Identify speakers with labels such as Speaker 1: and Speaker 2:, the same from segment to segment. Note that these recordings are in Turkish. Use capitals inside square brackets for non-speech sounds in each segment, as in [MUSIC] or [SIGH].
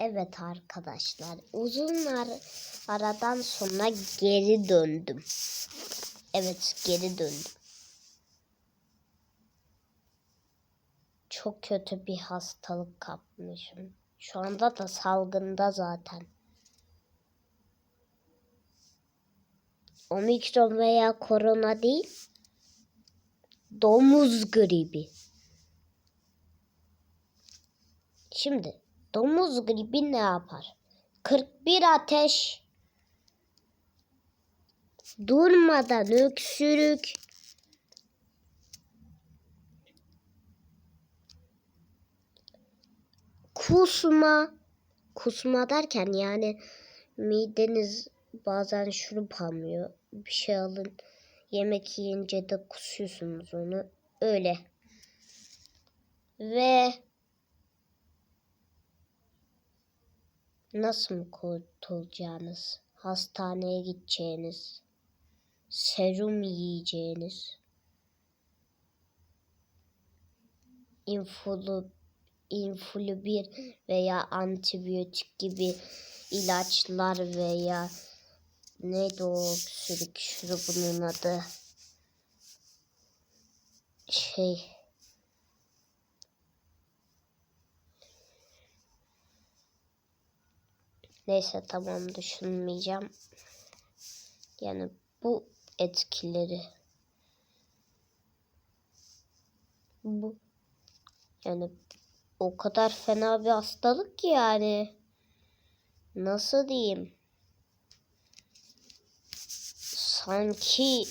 Speaker 1: Evet arkadaşlar uzun ar- aradan sonra geri döndüm. Evet geri döndüm. Çok kötü bir hastalık kapmışım. Şu anda da salgında zaten. Omikron veya korona değil. Domuz gribi. Şimdi domuz gribi ne yapar? 41 ateş, durmadan öksürük, kusma, kusma derken yani mideniz bazen şurup almıyor. Bir şey alın, yemek yiyince de kusuyorsunuz onu. Öyle. Ve nasıl mı kurtulacağınız, hastaneye gideceğiniz, serum yiyeceğiniz, influ, influ 1 veya antibiyotik gibi ilaçlar veya neydi o öksürük şurubunun adı şey Neyse tamam düşünmeyeceğim. Yani bu etkileri bu yani o kadar fena bir hastalık ki yani. Nasıl diyeyim? Sanki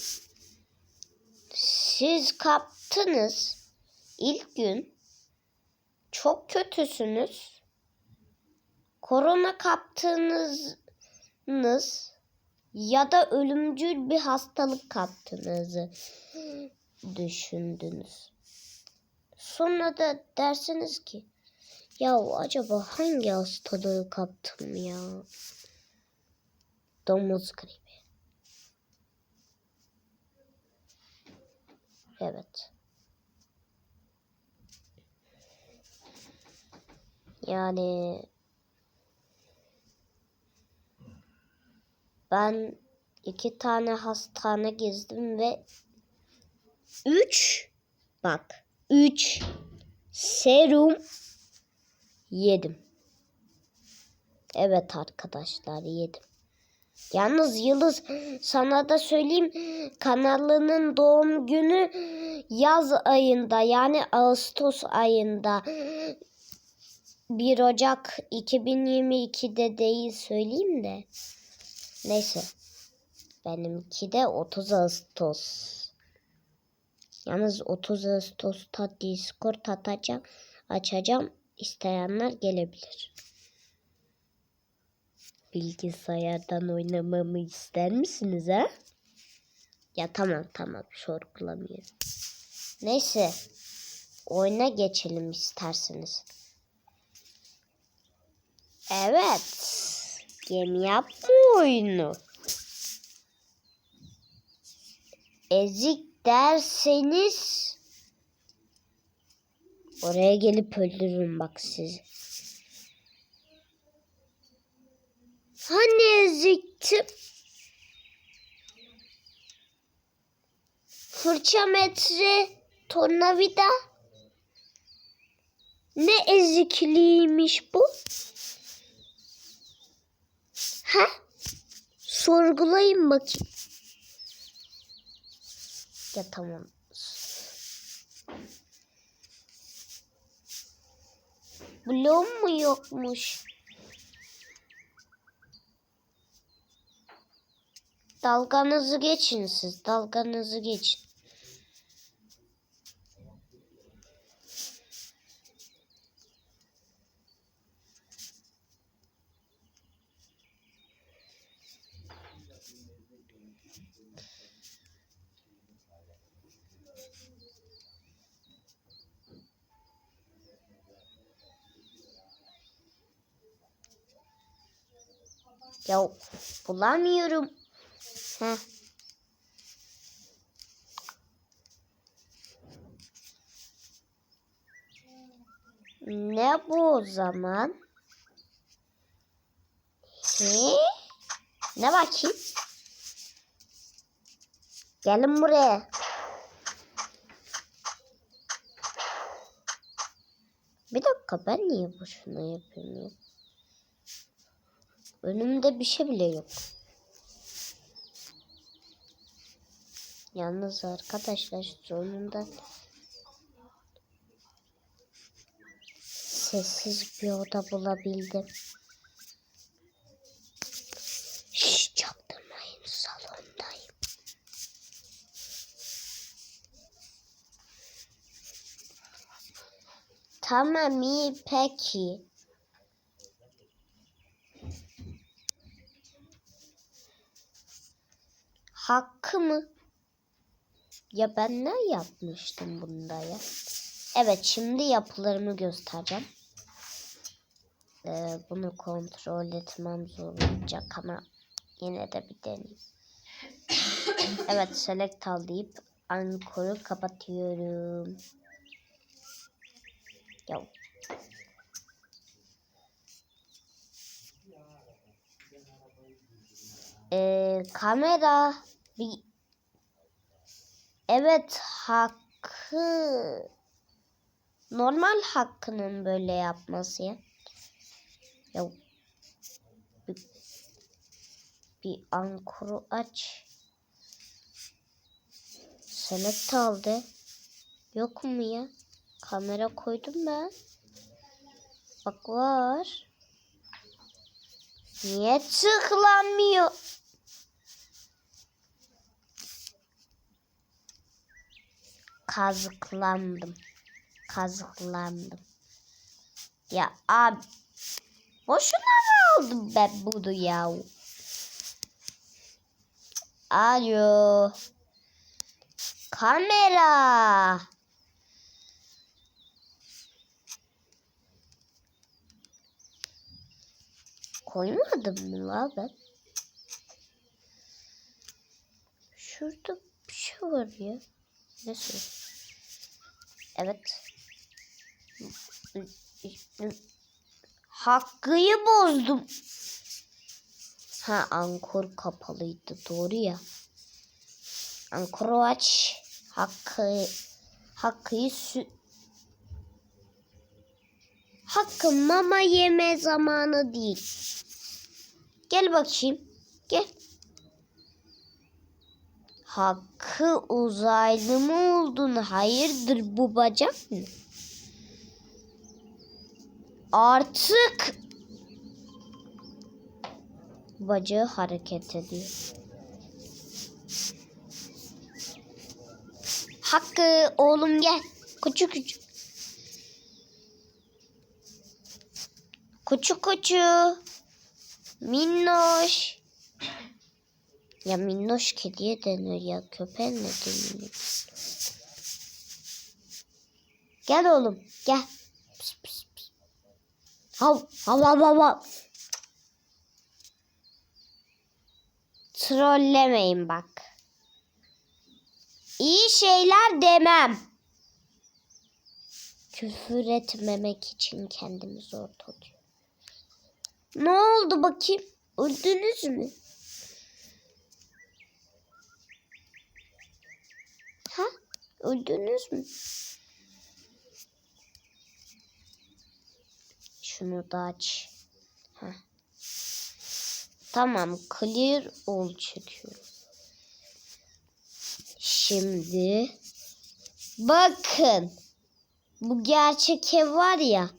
Speaker 1: siz kaptınız. İlk gün çok kötüsünüz korona kaptığınız ya da ölümcül bir hastalık kaptığınızı düşündünüz. Sonra da dersiniz ki ya acaba hangi hastalığı kaptım ya? Domuz gribi. Evet. Yani Ben iki tane hastane gezdim ve üç bak üç serum yedim. Evet arkadaşlar yedim. Yalnız Yıldız sana da söyleyeyim kanalının doğum günü yaz ayında yani Ağustos ayında 1 Ocak 2022'de değil söyleyeyim de. Neyse. Benimki de 30 Ağustos. Yalnız 30 Ağustos'ta Discord atacağım. Açacağım. İsteyenler gelebilir. Bilgisayardan oynamamı ister misiniz ha? Ya tamam tamam sorgulamıyorum. Neyse. Oyuna geçelim isterseniz. Evet. Gemi yapma oyunu. Ezik derseniz oraya gelip öldürürüm bak sizi. Hani eziktim? Fırça metre, tornavida. Ne ezikliymiş bu? Ha? Sorgulayın bakayım. Ya tamam. Bloğum mu yokmuş? Dalganızı geçin siz. Dalganızı geçin. Ya bulamıyorum. Heh. Ne bu o zaman? Ne? Ne bakayım? Gelin buraya. Bir dakika ben niye boşuna yapıyorum ya? Önümde bir şey bile yok. Yalnız arkadaşlar sonunda sessiz bir oda bulabildim. Şşş çaktırmayın salondayım. Tamam iyi peki. Hakkı mı? Ya ben ne yapmıştım bunda ya? Evet şimdi yapılarımı göstereceğim. Ee, bunu kontrol etmem zor olacak ama yine de bir deneyim. [COUGHS] evet select al deyip ankoru kapatıyorum. Ya. Ee, kamera bir Evet hakkı normal hakkının böyle yapması ya. Ya bir, bir ankoru aç. Select aldı. Yok mu ya? Kamera koydum ben. Bak var. Niye tıklanmıyor? Kazıklandım. Kazıklandım. Ya abi. Boşuna mı aldım ben bunu ya? Alo. Kamera. Koymadım mı la ben? Şurada bir şey var ya. Neyse. Evet. Hakkıyı bozdum. Ha ankor kapalıydı doğru ya. Ankoru aç. Hakkı Hakkıyı sü Hakkı mama yeme zamanı değil. Gel bakayım. Gel. Hakkı uzaylı mı oldun? Hayırdır bu bacak mı? Artık bacağı hareket ediyor. Hakkı oğlum gel. Kuçu kuçu. Kuçu kuçu. Minnoş. Ya minnoş kediye denir ya köpeğe ne denir? Gel oğlum gel. Pis, pis, pis. Hav hav hav hav. Trollemeyin bak. İyi şeyler demem. Küfür etmemek için kendimi zor tutuyorum. Ne oldu bakayım? Öldünüz mü? Ha? Öldünüz mü? Şunu da aç. Ha. Tamam, clear all çekiyorum. Şimdi bakın. Bu gerçek ev var ya.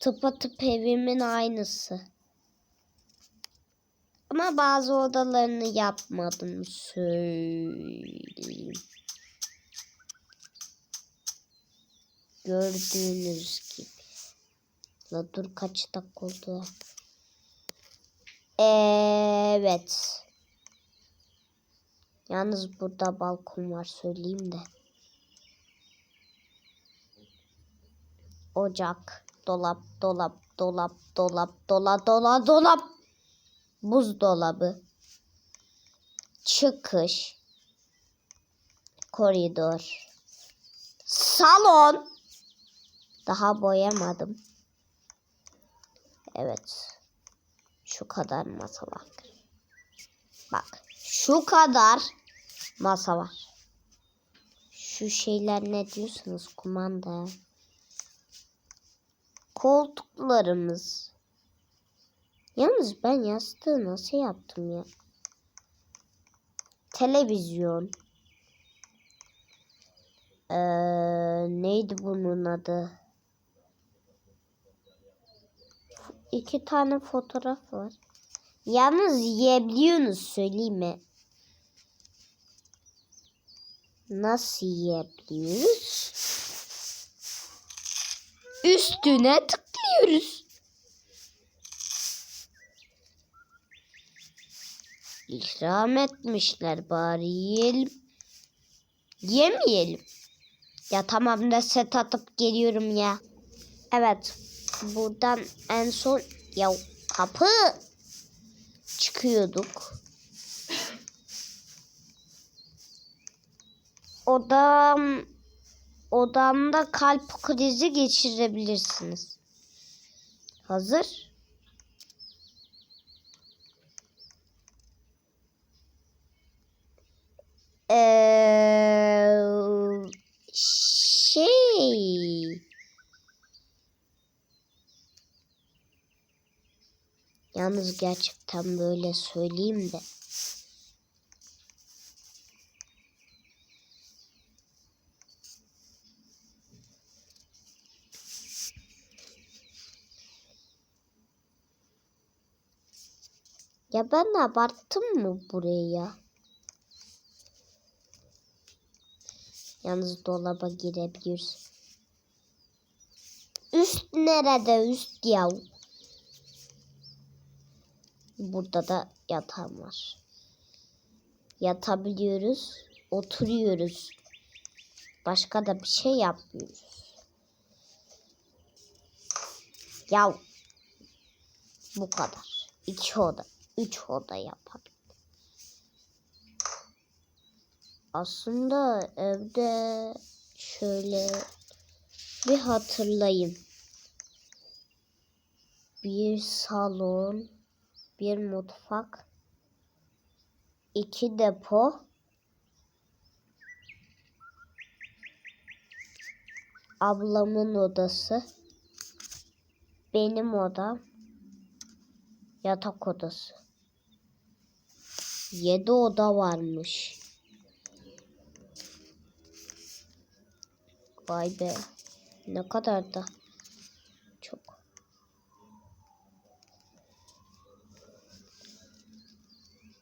Speaker 1: Tıpatıp evimin aynısı. Ama bazı odalarını yapmadım söyleyeyim. Gördüğünüz gibi. La dur kaç dakika oldu. Evet. Yalnız burada balkon var söyleyeyim de. Ocak, dolap, dolap, dolap, dolap, dola, dola, dolap. Buzdolabı. Çıkış. Koridor. Salon. Daha boyamadım. Evet. Şu kadar masa var. Bak şu kadar masa var. Şu şeyler ne diyorsunuz kumanda? Koltuklarımız. Yalnız ben yastığı nasıl yaptım ya? Televizyon. Ee, neydi bunun adı? İki tane fotoğraf var. Yalnız yiyebiliyorsunuz söyleyeyim mi? Nasıl yiyebiliyoruz? Üstüne tıklıyoruz. İkram etmişler bari yiyelim. Yemeyelim. Ya tamam da set atıp geliyorum ya. Evet. Buradan en son ya kapı çıkıyorduk. Odam odamda kalp krizi geçirebilirsiniz. Hazır? Ee, şey Yalnız gerçekten böyle söyleyeyim de. Ya ben abarttım mı burayı ya? Yalnız dolaba girebiliyoruz. Üst nerede üst ya? Burada da yatağım var. Yatabiliyoruz. Oturuyoruz. Başka da bir şey yapmıyoruz. Ya bu kadar. İki oda. Üç oda yapalım. Aslında evde şöyle bir hatırlayayım. Bir salon, bir mutfak, iki depo, ablamın odası, benim odam, yatak odası. Yedi oda varmış. Vay be. Ne kadar da çok.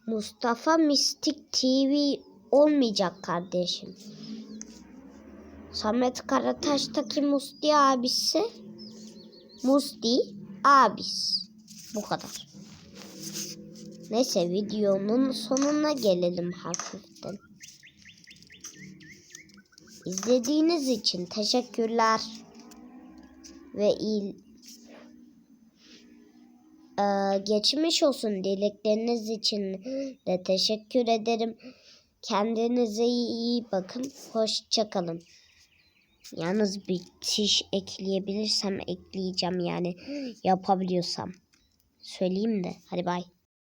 Speaker 1: Mustafa Mistik TV olmayacak kardeşim. Samet Karataş'taki Musti abisi Musti abis. Bu kadar. Neyse videonun sonuna gelelim hafiften. İzlediğiniz için teşekkürler. Ve iyi Ee, geçmiş olsun dilekleriniz için de teşekkür ederim. Kendinize iyi bakın. Hoşçakalın. Yalnız bir şiş ekleyebilirsem ekleyeceğim yani yapabiliyorsam. Söyleyeyim de. Hadi bay.